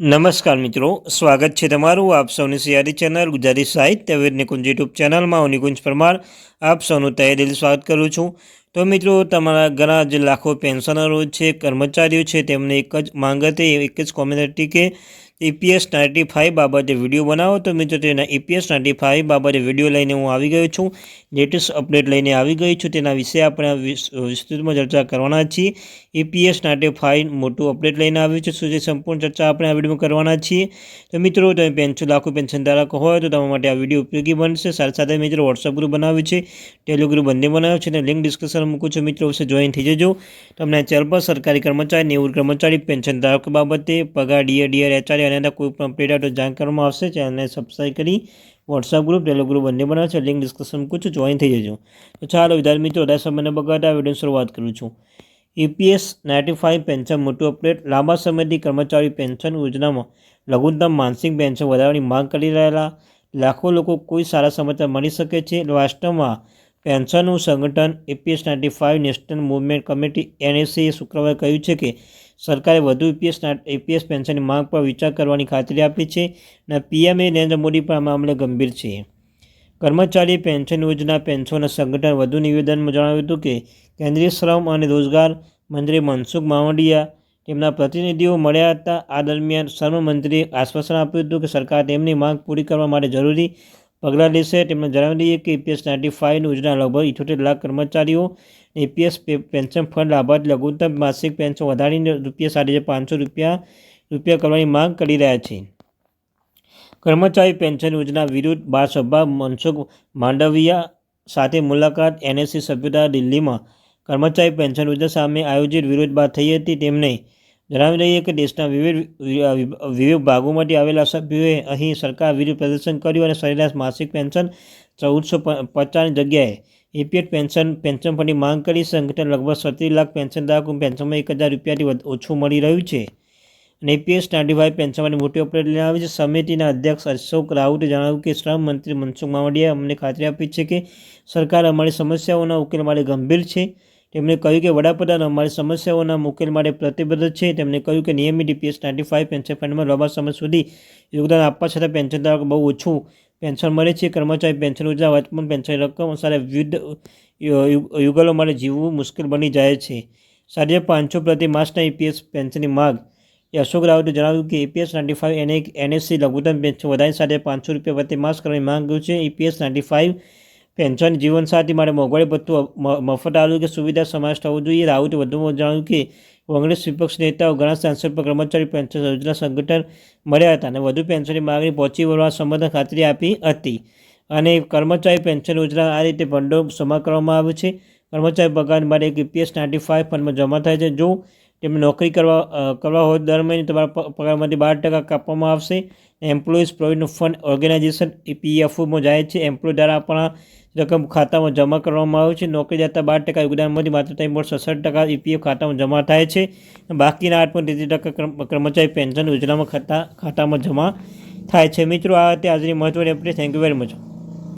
નમસ્કાર મિત્રો, સ્વાગત છે તમારું આપ સૌની સિયારી ચેનલ ગુજરાતી સાહિત્ય વેદ નિકુંજ યુટ્યુબ ચેનલમાં હું નિકુંજ પરમાર આપ સૌનું તહે દિલ સ્વાગત કરું છું. તો મિત્રો, તમારા ઘણા જે લાખો પેન્શનરો છે, કર્મચારીઓ છે, તેમને એક જ માંગ હતી, એક જ કોમેન્ટ હતી કે ઈપીએસ નાઇન્ટી ફાઇવ બાબતે વીડિયો બનાવો તો મિત્રો તેના ઈપીએસ નાઇન્ટી ફાઇવ બાબતે વીડિયો લઈને હું આવી ગયો છું. લેટેસ્ટ અપડેટ લઈને આવી ગઈ છું. તેના વિશે આપણે વિસ્તૃતમાં ચર્ચા કરવાના છીએ. ઈપીએસ નાઇન્ટી ફાઇવ મોટું અપડેટ લઈને આવ્યું છે. શું જે સંપૂર્ણ ચર્ચા આપણે આ વિડીયોમાં કરવાના છીએ? તો મિત્રો તમે પેન્શન લાખો પેન્શન ધારક હોય તો તમારા માટે આ વીડિયો ઉપયોગી બનશે. સાથે સાથે મિત્રો વોટ્સઅપ ગ્રુપ બનાવ્યું છે. ટેલિગ્રુપ ગ્રુપ બંને બનાવ્યો છે. અને લિંક ડિસ્કશન મૂકું છું. મિત્રો વિશે જોઈન થઈ જજો. તમને ચેનલ પર સરકારી કર્મચારી, નેવું કર્મચારી પેન્શન ધારક બાબતે પગાર ડીએ ડીઆર એચઆર એના કોઈ પણ અપડેટ જાણ કરવામાં આવશે. ચેનલને સબસ્ક્રાઈબ કરી વોટ્સઅપ ગ્રુપ ટેલો ગ્રુપ બંને બનાવે છે. લિંક ડિસ્કશન મૂકું છું જોઈન થઈ જજો. તો ચાલો, વિદ્યાર્થી મિત્રો, વધારે સમયને બગાડતા વીડિયો શરૂઆત કરું છું. ઈપીએસ નાઇન્ટી ફાઇવ પેન્શન મોટું અપડેટ લાંબા સમયથી કર્મચારી પેન્શન યોજનામાં લઘુત્તમ માનસિક પેન્શન વધારવાની માંગ કરી રહેલા લાખો લોકો કોઈ સારા સમાચાર મળી શકે છે. રાષ્ટ્રમાં પેન્શનનું સંગઠન EPS ninety five national movement committee NSCA શુક્રવારે કહ્યું છે કે સરકારે વધુ ઈપીએસ એપીએસ પેન્શનની માંગ પર વિચાર કરવાની ખાતરી આપી છે અને પીએમએ નરેન્દ્ર મોદી પણ આ મામલે ગંભીર છે. કર્મચારી પેન્શન યોજના પેન્શનના સંગઠન વધુ નિવેદનમાં જણાવ્યું હતું કે કેન્દ્રીય શ્રમ અને રોજગાર મંત્રી મનસુખ માવડિયા તેમના પ્રતિનિધિઓ મળ્યા હતા. આ દરમિયાન શ્રમ મંત્રીએ આશ્વાસન આપ્યું હતું કે સરકાર તેમની માંગ પૂરી કરવા માટે જરૂરી પગલાં લેશે. તેમણે જણાવી દઈએ કે એપીએસ નાઇન્ટી ફાઇવની યોજના લગભગ ઇઠોતેર લાખ કર્મચારીઓ ઈપીએસ પેન્શન ફંડ લાભાર્થી લઘુત્તમ માસિક પેન્શન વધારીને રૂપિયા સાડી પાંચસો રૂપિયા રૂપિયા કરવાની માંગ કરી રહ્યા છે. કર્મચારી પેન્શન યોજના વિરુદ્ધ બાર સભા મનસુખ માંડવિયા સાથે મુલાકાત એનએસસી સભ્યતા દિલ્હીમાં. કર્મચારી પેન્શન યોજના સામે આયોજિત વિરોધ બાદ થઈ હતી. તેમને જણાવી દઈએ કે દેશના વિવિધ વિવિધ ભાગોમાંથી આવેલા સભ્યોએ અહીં સરકાર વિરુદ્ધ પ્રદર્શન કર્યું અને સરેરાશ માસિક પેન્શન ચૌદસો પચાસની જગ્યાએ ઈપીએફ પેન્શન પેન્શન ફંડની માંગ કરી સંગઠન લગભગ સત્તરી લાખ પેન્શનધારકો પેન્શનમાં એક હજાર રૂપિયાથી ઓછું મળી રહ્યું છે. અને એપીએસ નાઇન્ટી ફાઇવ પેન્શન માટે મોટી અપડેટ લઈને આવી છે. સમિતિના અધ્યક્ષ અશોક રાઉતે જણાવ્યું કે શ્રમ મંત્રી મનસુખ માંવડિયાએ અમને ખાતરી આપી છે કે સરકાર અમારી સમસ્યાઓના ઉકેલ માટે ગંભીર છે. તેમણે કહ્યું કે વડાપ્રધાન અમારી સમસ્યાઓના ઉકેલ માટે પ્રતિબદ્ધ છે. તેમણે કહ્યું કે નિયમિત ડીપીએસ નાઇન્ટી ફાઇવ પેન્શન ફંડમાં લાંબા સમય સુધી યોગદાન આપવા છતાં પેન્શન ધારક બહુ ઓછું પેન્શન મળે છે. કર્મચારી પેન્શન યોજના વર્તમાન પેન્શન રકમ સાથે વિવિધ યુગલો માટે જીવવું મુશ્કેલ બની જાય છે. સાંજે પાંચસો પ્રતિ માસના ઈપીએસ પેન્શનની માગ. અશોક રાવતે જણાવ્યું કે ઈપીએસ નાઇન્ટી ફાઇવ એને એનએસસી લઘુત્તમ પેન્શન વધારી સાથે પાંચસો રૂપિયા પ્રતિ માસ કરવાની માંગ છે. ઈપીએસ નાઇન્ટી ફાઇવ પેન્શન જીવનસાથી માટે મોંઘવારી ભથ્થું મફત આરોગ્ય સુવિધા સમાવેશ થવો જોઈએ. રાઉતે વધુમાં જણાવ્યું કે કોંગ્રેસ વિપક્ષ નેતાઓ ઘણા સાંસદ પર કર્મચારી પેન્શન યોજના સંગઠન મળ્યા હતા અને વધુ પેન્શનની માગણી પહોંચી વળવા સંબંધે ખાતરી આપી હતી. અને કર્મચારી પેન્શન યોજના આ રીતે ભંડોળ જમા કરવામાં આવે છે. કર્મચારી પગાર માટે એક ઈપીએસ નાઇન્ટી ફાઇવ ફંડમાં જમા થાય છે. જો તેમને નોકરી કરવા કરવા હોય દર મહિને તમારા પગારમાંથી બાર ટકા કાપવામાં આવશે. એમ્પ્લોઈઝ પ્રોવિડન્ટ ફંડ ઓર્ગેનાઇઝેશન પીએફઓમાં જાય છે. એમ્પ્લોય દ્વારા આપણા રકમ ખાતામાં જમા કરવામાં આવે છે. નોકરી જતા બાર ટકા યોગદાનમાંથી માત્ર ત્રણ પોઈન્ટ સડસઠ ટકા ઈપીએફ ખાતામાં જમા થાય છે. બાકીના આઠ પોઈન્ટ ત્રીસ ટકા કર્મચારી પેન્શન યોજનામાં ખાતા, ખાતામાં જમા થાય છે. મિત્રો, આ હતી આજની મહત્વની update thank you very much